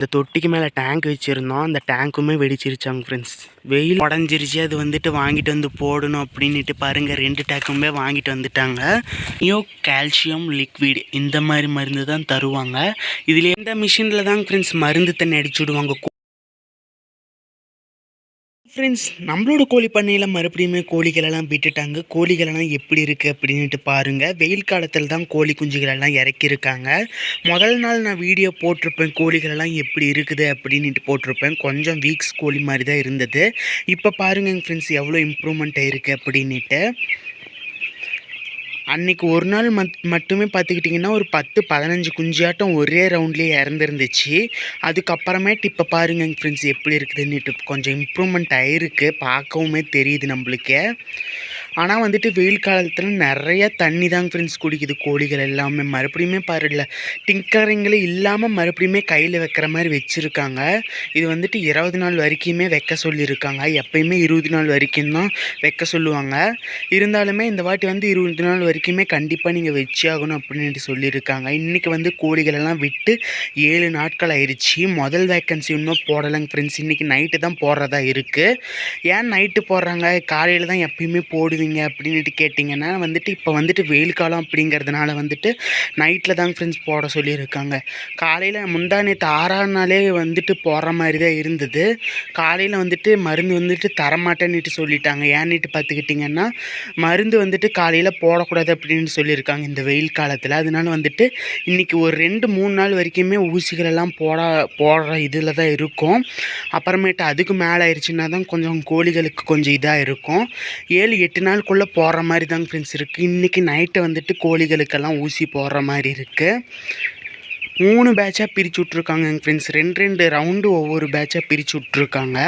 இந்த தொட்டிக்கு மேலே டேங்க் வச்சுருந்தோம். அந்த டேங்க்குமே வெடிச்சிருச்சாங்க ஃப்ரெண்ட்ஸ் வெயில் உடஞ்சிருச்சு. அது வந்துட்டு வாங்கிட்டு வந்து போடணும் அப்படின்ட்டு பாருங்கள் ரெண்டு டேங்க்குமே வாங்கிட்டு வந்துட்டாங்க. நியோ கால்சியம் லிக்விட் இந்த மாதிரி மருந்து தான் தருவாங்க இதில் எந்த மிஷினில் தான் ஃப்ரெண்ட்ஸ் மருந்து தண்ணி அடிச்சு விடுவாங்க. ஃப்ரெண்ட்ஸ் நம்மளோட கோழி பண்ணையில் மறுபடியுமே கோழிகளெல்லாம் விட்டுட்டாங்க. கோழிகளெல்லாம் எப்படி இருக்குது அப்படின்ட்டு பாருங்கள் வெயில் காலத்தில் தான் கோழி குஞ்சுகளெல்லாம் இறக்கியிருக்காங்க. முதல் நாள் நான் வீடியோ போட்டிருப்பேன். கோழிகளெல்லாம் எப்படி இருக்குது அப்படின்ட்டு போட்டிருப்பேன். கொஞ்சம் வீக்ஸ் கோழி மாதிரி தான் இருந்தது. இப்போ பாருங்கள் ஃப்ரெண்ட்ஸ் எவ்வளோ இம்ப்ரூவ்மெண்ட் ஆயிருக்கு அப்படின்ட்டு அன்னைக்கு ஒரு நாள் மட் மட்டுமே பார்த்துக்கிட்டிங்கன்னா ஒரு பத்து பதினஞ்சு குஞ்சியாட்டம் ஒரே ரவுண்ட்லேயே இறந்துருந்துச்சு. அதுக்கப்புறமேட்டு இப்போ பாருங்க ஃப்ரெண்ட்ஸ் எப்படி இருக்குதுன்னுட்டு கொஞ்சம் இம்ப்ரூவ்மெண்ட் ஆயிருக்கு. பார்க்கவுமே தெரியுது நம்மளுக்கே. ஆனால் வந்துட்டு வெயில் காலத்தில் நிறைய தண்ணி தாங்க ஃப்ரெண்ட்ஸ் குடிக்குது. கோழிகள் எல்லாமே. மறுபடியுமே பாருல டிங்கரிங்களே இல்லாமல் மறுபடியுமே கையில் வைக்கிற மாதிரி வச்சுருக்காங்க. இது வந்துட்டு இருபது நாள் வரைக்குமே வைக்க சொல்லியிருக்காங்க. எப்பயுமே இருபது நாள் வரைக்கும் தான் வைக்க சொல்லுவாங்க. இருந்தாலுமே இந்த வாட்டி வந்து இருபது நாள் வரைக்குமே கண்டிப்பாக நீங்கள் வச்சு ஆகணும் அப்படின்ட்டு சொல்லியிருக்காங்க. இன்றைக்கி வந்து கோழிகள் எல்லாம் விட்டு ஏழு நாட்கள் ஆயிடுச்சு முதல் வேக்கன்சி இன்னும் போடலைங்க ஃப்ரெண்ட்ஸ் இன்றைக்கி நைட்டு தான் போடுறதா இருக்குது ஏன் நைட்டு போடுறாங்க? காலையில் தான் எப்பயுமே பண்ணுவீங்க அப்படின்ட்டு கேட்டிங்கன்னா வந்துட்டு இப்போ வந்துட்டு வெயில் காலம் அப்படிங்கிறதுனால வந்துட்டு நைட்டில் தாங்க ஃப்ரெண்ட்ஸ் போட சொல்லியிருக்காங்க. காலையில் முந்தா நேற்று ஆறாம் நாளே வந்துட்டு போடுற மாதிரி தான் இருந்தது. காலையில் வந்துட்டு மருந்து வந்துட்டு தரமாட்டேன்னுட்டு சொல்லிட்டாங்க. ஏன்னுட்டு பார்த்துக்கிட்டிங்கன்னா மருந்து வந்துட்டு காலையில் போடக்கூடாது அப்படின்னு சொல்லியிருக்காங்க இந்த வெயில் காலத்தில். அதனால வந்துட்டு இன்றைக்கி ஒரு ரெண்டு மூணு நாள் வரைக்குமே ஊசிகள் எல்லாம் போட போடுற இதில் தான் இருக்கும். அப்புறமேட்டு அதுக்கு மேலே ஆயிடுச்சுன்னா தான் கொஞ்சம் கோழிகளுக்கு கொஞ்சம் இதாக இருக்கும். ஏழு எட்டு நாளுக்குள்ளே போடுற மாதிரி தாங்க ஃப்ரெண்ட்ஸ் இருக்குது இன்றைக்கி நைட்டு வந்துட்டு கோழிகளுக்கெல்லாம் ஊசி போடுற மாதிரி இருக்குது மூணு பேட்சாக பிரித்து விட்ருக்காங்க ஃப்ரெண்ட்ஸ் ரெண்டு ரெண்டு ரவுண்டு ஒவ்வொரு பேட்சாக பிரித்து விட்ருக்காங்க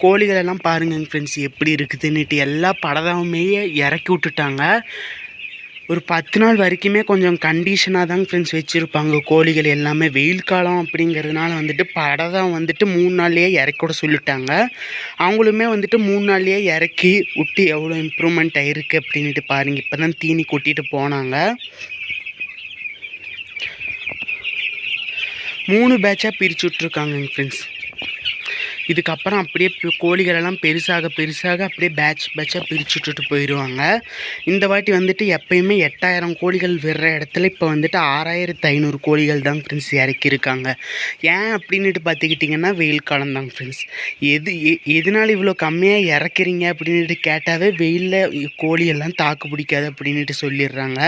கோழிகளெல்லாம் பாருங்க எங்கள் ஃப்ரெண்ட்ஸ் எப்படி இருக்குதுன்னுட்டு எல்லா படதாவுமே இறக்கி விட்டுட்டாங்க. ஒரு பத்து நாள் வரைக்குமே கொஞ்சம் கண்டிஷனாக தாங்க ஃப்ரெண்ட்ஸ் வச்சுருப்பாங்க. கோழிகள் எல்லாமே வெயில் காலம் அப்படிங்கிறதுனால வந்துட்டு படதான் வந்துட்டு மூணு நாள்லேயே இறக்கி சொல்லிட்டாங்க. அவங்களுமே வந்துட்டு மூணு நாள்லேயே இறக்கி விட்டு எவ்வளோ இம்ப்ரூவ்மெண்ட் ஆயிருக்கு அப்படின்ட்டு பாருங்கள் இப்போ தான் தீனி கொட்டிட்டு போனாங்க. மூணு பேட்சாக பிரித்து விட்ருக்காங்க ஃப்ரெண்ட்ஸ் இதுக்கப்புறம் அப்படியே கோழிகளெல்லாம் பெருசாக பெருசாக அப்படியே பேட்ச் பேட்சாக பிரித்து விட்டுட்டு போயிடுவாங்க இந்த வாட்டி வந்துட்டு எப்பயுமே எட்டாயிரம் கோழிகள் விடுற இடத்துல இப்போ வந்துட்டு ஆறாயிரத்து ஐநூறு கோழிகள் தான் ஃப்ரெண்ட்ஸ் இறக்கியிருக்காங்க. ஏன் அப்படின்ட்டு பார்த்துக்கிட்டிங்கன்னா வெயில் காலம் தாங்க ஃப்ரெண்ட்ஸ் எது எ- எதனால இவ்வளோ கம்மியாக இறக்குறீங்க அப்படின்ட்டு கேட்டாவே வெயிலில் கோழியெல்லாம் தாக்கு பிடிக்காது அப்படின்ட்டு சொல்லிடுறாங்க.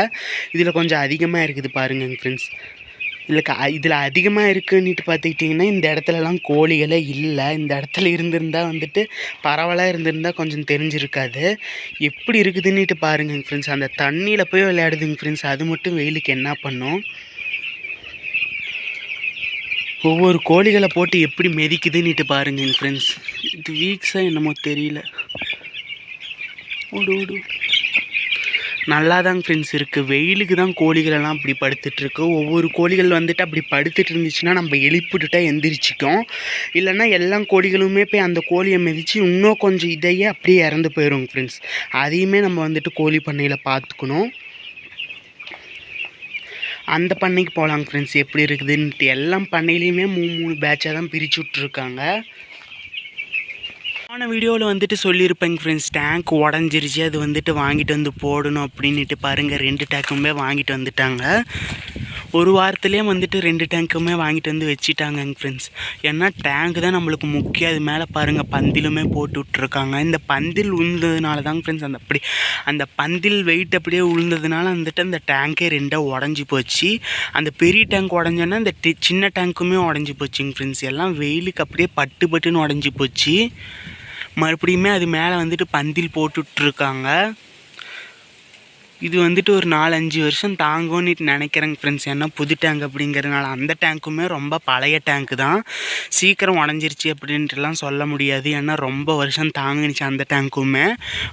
இதில் கொஞ்சம் அதிகமாக இருக்குது பாருங்க ஃப்ரெண்ட்ஸ் இதில் க இதில் அதிகமாக இருக்குன்னுட்டு பார்த்துக்கிட்டிங்கன்னா இந்த இடத்துலலாம் கோழிகளே இல்லை. இந்த இடத்துல இருந்திருந்தால் வந்துட்டு பரவலாக இருந்திருந்தால் கொஞ்சம் தெரிஞ்சிருக்காது. எப்படி இருக்குதுன்னுட்டு பாருங்க ஃப்ரெண்ட்ஸ் அந்த தண்ணியில் போய் விளையாடுதுங்க ஃப்ரெண்ட்ஸ் அது மட்டும் வெயிலுக்கு என்ன பண்ணும்? ஒவ்வொரு கோழிகளை போட்டு எப்படி மெதிக்குதுன்னுட்டு பாருங்க ஃப்ரெண்ட்ஸ் இது வீக்ஸாக என்னமோ தெரியல. ஓடு ஓடு. நல்லா தாங்க ஃப்ரெண்ட்ஸ் இருக்குது வெயிலுக்கு தான் கோழிகளெல்லாம் அப்படி படுத்துட்ருக்கு ஒவ்வொரு கோழிகள் வந்துட்டு அப்படி படுத்துட்டு இருந்துச்சுன்னா நம்ம எழுப்பிட்டுட்டா எந்திரிச்சிக்கும். இல்லைன்னா எல்லா கோழிகளுமே போய் அந்த கோழியை மிதித்து இன்னும் கொஞ்சம் இதையே அப்படியே இறந்து போயிடும் ஃப்ரெண்ட்ஸ் அதையுமே நம்ம வந்துட்டு கோழி பண்ணையில் பார்த்துக்கணும். அந்த பண்ணைக்கு போகலாங்க ஃப்ரெண்ட்ஸ் எப்படி இருக்குதுன்ட்டு எல்லா பண்ணையிலையுமே மூணு மூணு பேட்சாக தான் பிரித்து விட்ருக்காங்க போன வீடியோவில் வந்துட்டு சொல்லியிருப்பேங்க ஃப்ரெண்ட்ஸ் டேங்க் உடஞ்சிருச்சு அது வந்துட்டு வாங்கிட்டு வந்து போடணும் அப்படின்ட்டு பாருங்கள் ரெண்டு டேங்க்குமே வாங்கிட்டு வந்துட்டாங்க. ஒரு வாரத்துலேயே வந்துட்டு ரெண்டு டேங்க்குமே வாங்கிட்டு வந்து வச்சுட்டாங்கங்க ஃப்ரெண்ட்ஸ் ஏன்னா டேங்க் தான் நம்மளுக்கு முக்கியம். அது மேலே பாருங்கள் பந்திலுமே போட்டு விட்ருக்காங்க இந்த பந்தில் உழுந்ததுனால தாங்க ஃப்ரெண்ட்ஸ் அந்த அப்படி அந்த பந்தில் வெயிட் அப்படியே உழுந்ததுனால வந்துட்டு அந்த டேங்கே ரெண்டாக உடஞ்சி போச்சு. அந்த பெரிய டேங்க் உடஞ்சோன்னா இந்த சின்ன டேங்க்குமே உடஞ்சி போச்சுங்க ஃப்ரெண்ட்ஸ் எல்லாம் வெயிலுக்கு அப்படியே பட்டு பட்டுன்னு உடஞ்சி போச்சு. மறுபடியுமே அது மேலே வந்துட்டு பந்தில் போட்டுட்ருக்காங்க. இது வந்துட்டு ஒரு நாலஞ்சு வருஷம் தாங்கும்னு நினைக்கிறேங்க ஃப்ரெண்ட்ஸ் ஏன்னா புது டேங்க் அப்படிங்கிறதுனால அந்த டேங்க்குமே ரொம்ப பழைய டேங்க்கு தான். சீக்கிரம் உடஞ்சிருச்சு அப்படின்ட்டுலாம் சொல்ல முடியாது. ஏன்னா ரொம்ப வருஷம் தாங்குனுச்சு அந்த டேங்க்குமே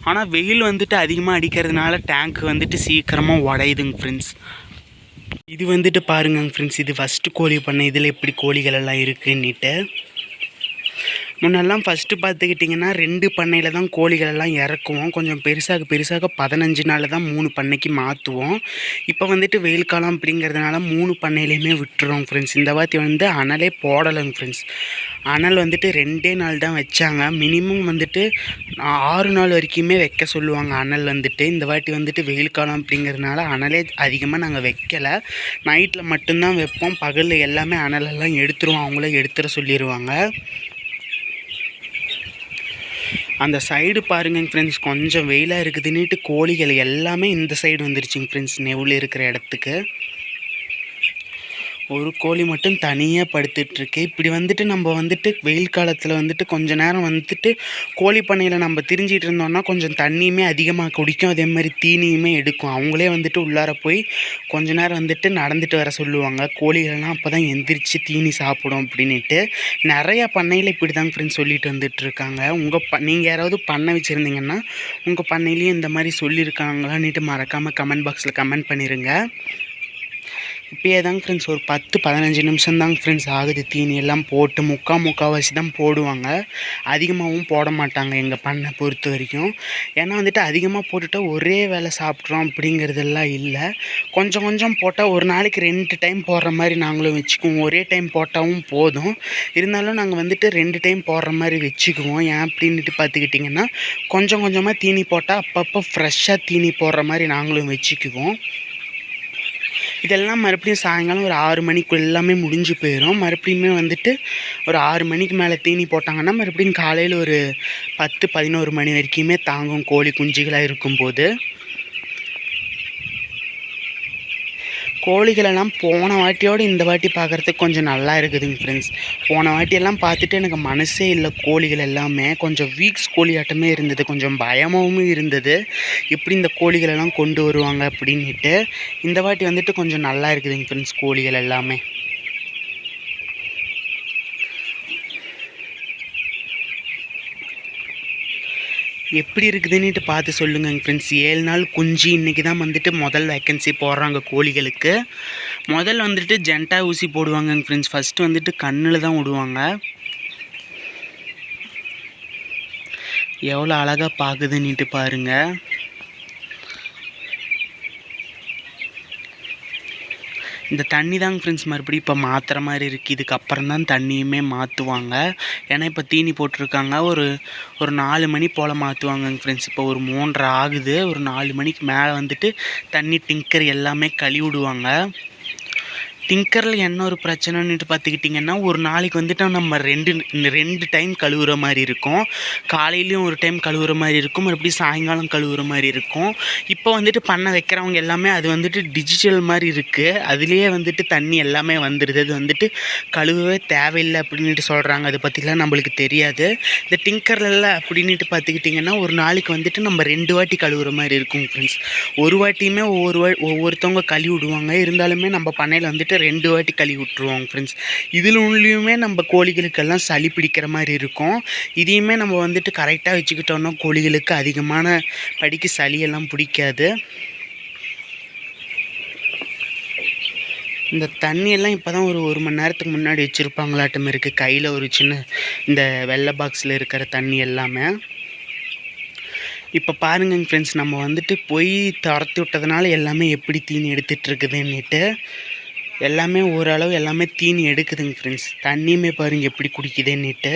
ஆனால் வெயில் வந்துட்டு அதிகமாக அடிக்கிறதுனால டேங்க் வந்துட்டு சீக்கிரமாக உடையுதுங்க ஃப்ரெண்ட்ஸ் இது வந்துட்டு பாருங்க ஃப்ரெண்ட்ஸ் இது ஃபஸ்ட்டு கோழி பண்ண இதில் எப்படி கோழிகள் எல்லாம் இருக்குன்னுட்டு. முன்னெல்லாம் ஃபஸ்ட்டு பார்த்துக்கிட்டிங்கன்னா ரெண்டு பண்ணையில் தான் கோழிகளெல்லாம் இறக்குவோம். கொஞ்சம் பெருசாக பெருசாக பதினஞ்சு நாளில் தான் மூணு பண்ணைக்கு மாற்றுவோம் இப்போ வந்துட்டு வெயில் காலம் அப்படிங்கிறதுனால மூணு பண்ணையிலையுமே விட்டுறோம் ஃப்ரெண்ட்ஸ் இந்த வாட்டி வந்து அனலே போடலைங்க ஃப்ரெண்ட்ஸ் அனல் வந்துட்டு ரெண்டே நாள் தான் வச்சாங்க. மினிமம் வந்துட்டு ஆறு நாள் வரைக்குமே வைக்க சொல்லுவாங்க அனல் வந்துட்டு. இந்த வாட்டி வந்துட்டு வெயில் காலம் அப்படிங்கிறதுனால அனலே அதிகமாக நாங்கள் வைக்கலை. நைட்டில் மட்டும்தான் வைப்போம். பகலில் எல்லாமே அனலெல்லாம் எடுத்துருவோம். அவங்களே எடுத்துட சொல்லிடுவாங்க அந்த சைடு பாருங்கங்க ஃப்ரெண்ட்ஸ் கொஞ்சம் வெயிலாக இருக்குதுன்னுட்டு கோழிகள் எல்லாமே இந்த சைடு வந்துருச்சுங்க ஃப்ரெண்ட்ஸ் நெவுள் இருக்கிற இடத்துக்கு. ஒரு கோழி மட்டும் தனியாக படுத்துட்ருக்கு இப்படி வந்துட்டு நம்ம வந்துட்டு வெயில் காலத்தில் வந்துட்டு கொஞ்ச நேரம் வந்துட்டு கோழி பண்ணையில் நம்ம திரிஞ்சிட்டு இருந்தோம்னா கொஞ்சம் தண்ணியுமே அதிகமாக குடிக்கும். அதே மாதிரி தீனியுமே எடுக்கும். அவங்களே வந்துட்டு உள்ளார போய் கொஞ்ச நேரம் வந்துட்டு நடந்துட்டு வர சொல்லுவாங்க. கோழிகள்லாம் அப்போ தான் எந்திரிச்சு தீனி சாப்பிடும் அப்படின்ட்டு நிறையா பண்ணையில் இப்படி தாங்க ஃப்ரெண்ட்ஸ் சொல்லிட்டு வந்துட்டு இருக்காங்க. உங்கள் ப நீங்கள் யாராவது பண்ணை வச்சுருந்தீங்கன்னா உங்கள் பண்ணையிலையும் இந்த மாதிரி சொல்லியிருக்காங்களான்னுட்டு மறக்காமல் கமெண்ட் பாக்ஸில் கமெண்ட் பண்ணிடுங்க இப்போயே தாங்க ஃப்ரெண்ட்ஸ் ஒரு பத்து பதினஞ்சு நிமிஷம் தாங்க ஃப்ரெண்ட்ஸ் ஆகுது. தீனி எல்லாம் போட்டு முக்கா முக்கால்வாசி தான் போடுவாங்க. அதிகமாகவும் போட மாட்டாங்க எங்கள் பண்ணை பொறுத்த வரைக்கும். ஏன்னா வந்துட்டு அதிகமாக போட்டுட்டால் ஒரே வேலை சாப்பிட்றோம் அப்படிங்கிறதெல்லாம் இல்லை. கொஞ்சம் கொஞ்சம் போட்டால் ஒரு நாளைக்கு ரெண்டு டைம் போடுற மாதிரி நாங்களும் வச்சுக்குவோம். ஒரே டைம் போட்டாவும் போதும். இருந்தாலும் நாங்கள் வந்துட்டு ரெண்டு டைம் போடுற மாதிரி வச்சுக்குவோம். ஏன் அப்படின்ட்டு பார்த்துக்கிட்டிங்கன்னா கொஞ்சம் கொஞ்சமாக தீனி போட்டால் அப்பப்போ ஃப்ரெஷ்ஷாக தீனி போடுற மாதிரி நாங்களும் வச்சுக்குவோம். இதெல்லாம் மறுபடியும் சாயங்காலம் ஒரு ஆறு மணிக்கு எல்லாமே முடிஞ்சு போயிடும் மறுபடியுமே வந்துட்டு ஒரு ஆறு மணிக்கு மேலே தீனி போட்டாங்கன்னா மறுபடியும் காலையில் ஒரு பத்து பதினோரு மணி வரைக்குமே தாங்கும் கோழி குஞ்சுகளாக இருக்கும்போது. கோழிகளெல்லாம் போன வாட்டியோடு இந்த வாட்டி பார்க்குறதுக்கு கொஞ்சம் நல்லா இருக்குதுங்க ஃப்ரெண்ட்ஸ் போன வாட்டியெல்லாம் பார்த்துட்டு எனக்கு மனசே இல்லை கோழிகள் எல்லாமே. கொஞ்சம் வீக்ஸ் கோழியாட்டமே இருந்தது. கொஞ்சம் பயமாகவும் இருந்தது. எப்படி இந்த கோழிகளெல்லாம் கொண்டு வருவாங்க அப்படின்ட்டு இந்த வாட்டி வந்துட்டு கொஞ்சம் நல்லா இருக்குதுங்க ஃப்ரெண்ட்ஸ் கோழிகள் எல்லாமே. எப்படி இருக்குதுன்னுட்டு பார்த்து சொல்லுங்கள் ஃப்ரெண்ட்ஸ் ஏழு நாள் குஞ்சு இன்றைக்கி தான் வந்துட்டு முதல் வேக்கன்சி போடுறாங்க கோழிகளுக்கு. முதல் வந்துட்டு ஜென்டா ஊசி போடுவாங்க ஃப்ரெண்ட்ஸ் ஃபஸ்ட்டு வந்துட்டு கண்ணில் தான் விடுவாங்க. எவ்வளோ அழகாக பார்க்குதுன்னுட்டு பாருங்கள் இந்த தண்ணி தாங்க ஃப்ரெண்ட்ஸ் மறுபடியும் இப்போ மாற்றுற மாதிரி இருக்குது இதுக்கப்புறம் தான் தண்ணியுமே மாற்றுவாங்க ஏன்னா இப்போ தீனி போட்டிருக்காங்க. ஒரு ஒரு நாலு மணி போல் மாற்றுவாங்கங்க ஃப்ரெண்ட்ஸ் இப்போ ஒரு மூன்றரை ஆகுது. ஒரு நாலு மணிக்கு மேலே வந்துட்டு தண்ணி டிங்கர் எல்லாமே கழுவி விடுவாங்க. டிங்கரில் என்ன ஒரு பிரச்சனைன்னுட்டு பார்த்துக்கிட்டிங்கன்னா ஒரு நாளைக்கு வந்துட்டு நம்ம ரெண்டு ரெண்டு டைம் கழுவுற மாதிரி இருக்கும். காலையிலையும் ஒரு டைம் கழுவுற மாதிரி இருக்கும். மறுபடியும் சாயங்காலம் கழுவுற மாதிரி இருக்கும். இப்போ வந்துட்டு பண்ண வைக்கிறவங்க எல்லாமே அது வந்துட்டு டிஜிட்டல் மாதிரி இருக்குது அதுலேயே வந்துட்டு தண்ணி எல்லாமே வந்துடுது அது வந்துட்டு கழுவவே தேவையில்லை அப்படின்ட்டு சொல்கிறாங்க அதை பற்றிலாம் நம்மளுக்கு தெரியாது. இந்த டிங்கரில் அப்படின்ட்டு பார்த்துக்கிட்டிங்கன்னா ஒரு நாளைக்கு வந்துட்டு நம்ம ரெண்டு வாட்டி கழுவுற மாதிரி இருக்கும் ஃப்ரெண்ட்ஸ் ஒரு வாட்டியுமே ஒவ்வொரு வா ஒவ்வொருத்தவங்க கழுவி விடுவாங்க. இருந்தாலுமே நம்ம பண்ணையில் வந்துட்டு ரெண்டு வாட்டி கழுவி விட்ருவோம் ஃப்ரெண்ட்ஸ் இதில் உள்ளேயுமே நம்ம கோழிகளுக்கெல்லாம் சளி பிடிக்கிற மாதிரி இருக்கும். இதையுமே நம்ம வந்துட்டு கரெக்டாக வச்சுக்கிட்டோம்னா கோழிகளுக்கு அதிகமான படிக்கு சளியெல்லாம் பிடிக்காது. இந்த தண்ணியெல்லாம் இப்போ தான் ஒரு ஒரு மணி நேரத்துக்கு முன்னாடி வச்சுருப்பாங்களாட்டம் இருக்குது கையில் ஒரு சின்ன இந்த வெள்ளை பாக்ஸில் இருக்கிற தண்ணி எல்லாமே. இப்போ பாருங்கள் ஃப்ரெண்ட்ஸ் நம்ம வந்துட்டு போய் துரத்தி விட்டதுனால எல்லாமே எப்படி தீனி எடுத்துகிட்ருக்குதுன்னுட்டு எல்லாமே ஓரளவு எல்லாமே தீனி எடுக்குதுங்க ஃப்ரெண்ட்ஸ் தண்ணியுமே பாருங்கள் எப்படி குடிக்குதுன்னுட்டு.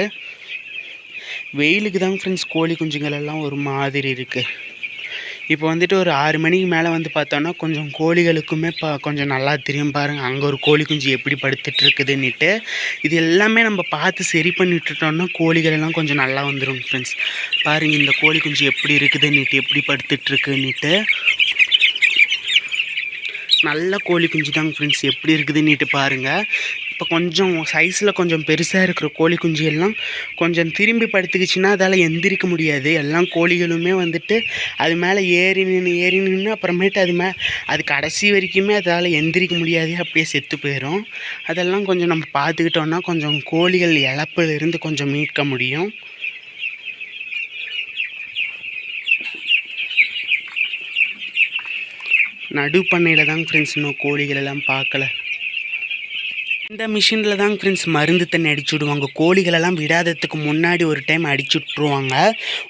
வெயிலுக்கு தாங்க ஃப்ரெண்ட்ஸ் கோழி குஞ்சுங்கள் எல்லாம் ஒரு மாதிரி இருக்குது இப்போ வந்துட்டு ஒரு ஆறு மணிக்கு மேலே வந்து பார்த்தோன்னா கொஞ்சம் கோழிகளுக்குமே பா கொஞ்சம் நல்லா தெரியும் பாருங்கள் அங்கே ஒரு கோழி குஞ்சு எப்படி படுத்துட்டு இருக்குதுன்னுட்டு இது எல்லாமே நம்ம பார்த்து சரி பண்ணிட்டுட்டோம்னா கோழிகள் எல்லாம் கொஞ்சம் நல்லா வந்துடும் ஃப்ரெண்ட்ஸ் பாருங்கள் இந்த கோழி குஞ்சு எப்படி இருக்குதுன்னுட்டு எப்படி படுத்துட்ருக்குன்னுட்டு நல்ல கோழி குஞ்சு தாங்க ஃப்ரெண்ட்ஸ் எப்படி இருக்குதுன்னுட்டு பாருங்கள் இப்போ கொஞ்சம் சைஸில் கொஞ்சம் பெருசாக இருக்கிற கோழி குஞ்சு எல்லாம் கொஞ்சம் திரும்பி படுத்துக்கிச்சுன்னா அதால் எந்திரிக்க முடியாது. எல்லாம் கோழிகளுமே வந்துட்டு அது மேலே ஏறி நின்று ஏறி நின்று அப்புறமேட்டு அது மே அது கடைசி வரைக்குமே அதால் எந்திரிக்க முடியாது அப்படியே செத்து போயிடும் அதெல்லாம் கொஞ்சம் நம்ம பார்த்துக்கிட்டோன்னா கொஞ்சம் கோழிகள் இழப்பிலிருந்து கொஞ்சம் மீட்க முடியும். நடுப்பண்ணையில் தான் தாங்க ஃப்ரெண்ட்ஸ் இன்னும் கோழிகள் எல்லாம் பார்க்கல. இந்த மிஷினில் தாங்க ஃப்ரெண்ட்ஸ் மருந்து தண்ணி அடிச்சு விடுவாங்க. கோழிகளெல்லாம் விடாததுக்கு முன்னாடி ஒரு டைம் அடிச்சு விட்ருவாங்க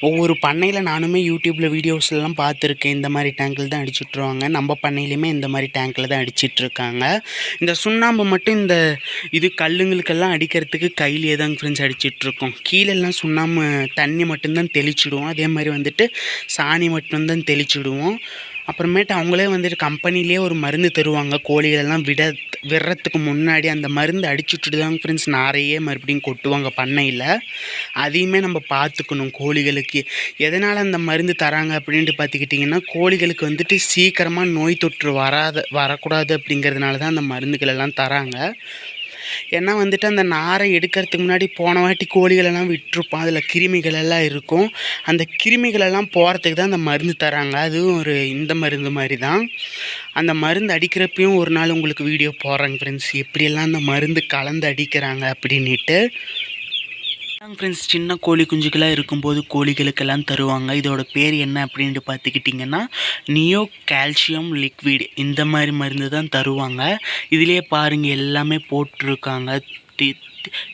ஒவ்வொரு பண்ணையில் நானுமே யூடியூப்பில் வீடியோஸ்லாம் பார்த்துருக்கேன். இந்த மாதிரி டேங்கில் தான் அடிச்சு விட்ருவாங்க நம்ம பண்ணையிலையுமே இந்த மாதிரி டேங்கில் தான் அடிச்சிட்ருக்காங்க இந்த சுண்ணாம்பு மட்டும் இந்த இது கல்லுங்களுக்கெல்லாம் அடிக்கிறதுக்கு கையிலேயே தாங்க ஃப்ரெண்ட்ஸ் அடிச்சிட்ருக்கோம் கீழெல்லாம் சுண்ணாம்பு தண்ணி மட்டும்தான் தெளிச்சுடுவோம். அதே மாதிரி வந்துட்டு சாணி மட்டும்தான் தெளிச்சுடுவோம். அப்புறமேட்டு அவங்களே வந்துட்டு கம்பெனிலே ஒரு மருந்து தருவாங்க. கோழிகளெல்லாம் விட விடுறதுக்கு முன்னாடி அந்த மருந்து அடிச்சுட்டு தான் ஃப்ரெண்ட்ஸ் நிறைய மறுபடியும் கொட்டுவாங்க பண்ணையில். அதையுமே நம்ம பார்த்துக்கணும் கோழிகளுக்கு. எதனால் அந்த மருந்து தராங்க அப்படின்ட்டு பார்த்துக்கிட்டிங்கன்னா கோழிகளுக்கு வந்துட்டு சீக்கிரமாக நோய் தொற்று வராத வரக்கூடாது அப்படிங்கிறதுனால தான் அந்த மருந்துகளெல்லாம் தராங்க. ஏன்னா வந்துட்டு அந்த நாரை எடுக்கிறதுக்கு முன்னாடி போன வாட்டி கோழிகளெல்லாம் விட்டுருப்போம். அதில் கிருமிகள் எல்லாம் இருக்கும். அந்த கிருமிகளெல்லாம் போகிறதுக்கு தான் அந்த மருந்து தராங்க. அதுவும் ஒரு இந்த மருந்து மாதிரி தான். அந்த மருந்து அடிக்கிறப்பையும் ஒரு நாள் உங்களுக்கு வீடியோ போடுறாங்க ஃப்ரெண்ட்ஸ் எப்படியெல்லாம் அந்த மருந்து கலந்து அடிக்கிறாங்க அப்படின்ட்டு ஃப்ரெண்ட்ஸ் சின்ன கோழி குஞ்சுகளாக இருக்கும்போது கோழிகளுக்கெல்லாம் தருவாங்க. இதோட பேர் என்ன அப்படின்ட்டு பார்த்துக்கிட்டிங்கன்னா நியோ கால்சியம் லிக்விட் இந்த மாதிரி மருந்து தான் தருவாங்க. இதுலேயே பாருங்கள் எல்லாமே போட்டிருக்காங்க.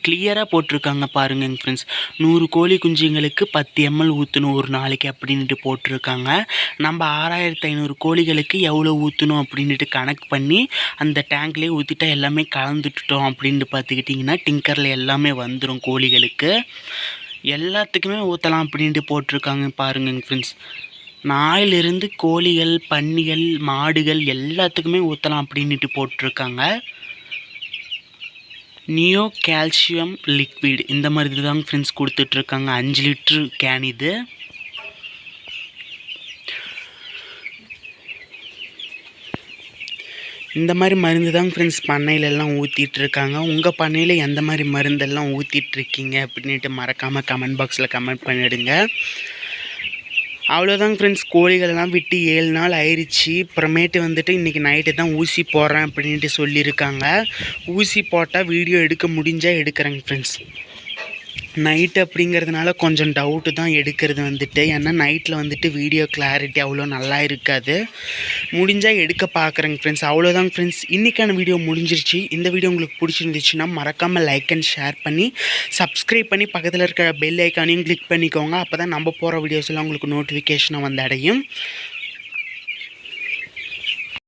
கிளியராக போட்டிருக்காங்க பாருங்க ஃப்ரெண்ட்ஸ் நூறு கோழி குஞ்சுங்களுக்கு பத்து எம்எல் ஊற்றணும் ஒரு நாளைக்கு அப்படின்ட்டு போட்டிருக்காங்க. நம்ம ஆறாயிரத்து ஐநூறு கோழிகளுக்கு எவ்வளோ ஊற்றணும் அப்படின்ட்டு கணக்கு பண்ணி அந்த டேங்க்லேயே ஊற்றிட்டா எல்லாமே கலந்துட்டுட்டோம் அப்படின்ட்டு பார்த்துக்கிட்டிங்கன்னா டிங்கரில் எல்லாமே வந்துடும் கோழிகளுக்கு. எல்லாத்துக்குமே ஊற்றலாம் அப்படின்ட்டு போட்டிருக்காங்க பாருங்க ஃப்ரெண்ட்ஸ் நாயிலிருந்து கோழிகள் பன்னிகள் மாடுகள் எல்லாத்துக்குமே ஊற்றலாம் அப்படின்ட்டு போட்டிருக்காங்க. Neo calcium liquid. இந்த மாதிரி தாங்க ஃப்ரெண்ட்ஸ் கொடுத்துட்ருக்காங்க. அஞ்சு லிட்ரு கேன் இது. இந்த மாதிரி மருந்து தாங்க ஃப்ரெண்ட்ஸ் பண்ணையிலெல்லாம் ஊற்றிட்டுருக்காங்க உங்கள் பண்ணையில் எந்த மாதிரி மருந்தெல்லாம் ஊற்றிட்டு இருக்கீங்க அப்படின்ட்டு மறக்காமல் கமெண்ட் பாக்ஸில் கமெண்ட் பண்ணிவிடுங்க அவ்வளோதாங்க ஃப்ரெண்ட்ஸ் கோழிகளெல்லாம் விட்டு ஏழு நாள் ஆயிடுச்சு அப்புறமேட்டு வந்துட்டு இன்றைக்கி நைட்டு தான் ஊசி போடுறேன் அப்படின்ட்டு சொல்லியிருக்காங்க. ஊசி போட்டால் வீடியோ எடுக்க முடிஞ்சால் எடுக்கிறேங்க ஃப்ரெண்ட்ஸ் நைட் அப்படிங்கிறதுனால கொஞ்சம் டவுட்டு தான் எடுக்கிறது வந்துட்டு. ஏன்னா நைட்டில் வந்துட்டு வீடியோ கிளாரிட்டி அவ்வளோ நல்லா இருக்காது. முடிஞ்சால் எடுக்க பார்க்குறேங்க ஃப்ரெண்ட்ஸ் அவ்வளோதாங்க ஃப்ரெண்ட்ஸ் இன்றைக்கான வீடியோ முடிஞ்சிருச்சு. இந்த வீடியோ உங்களுக்கு பிடிச்சிருந்துச்சுன்னா மறக்காமல் லைக் அண்ட் ஷேர் பண்ணி சப்ஸ்கிரைப் பண்ணி பக்கத்தில் இருக்கிற பெல் ஐக்கானையும் கிளிக் பண்ணிக்கோங்க. அப்போ தான் நம்ம போகிற வீடியோஸ் எல்லாம் உங்களுக்கு நோட்டிஃபிகேஷனை வந்து அடையும்.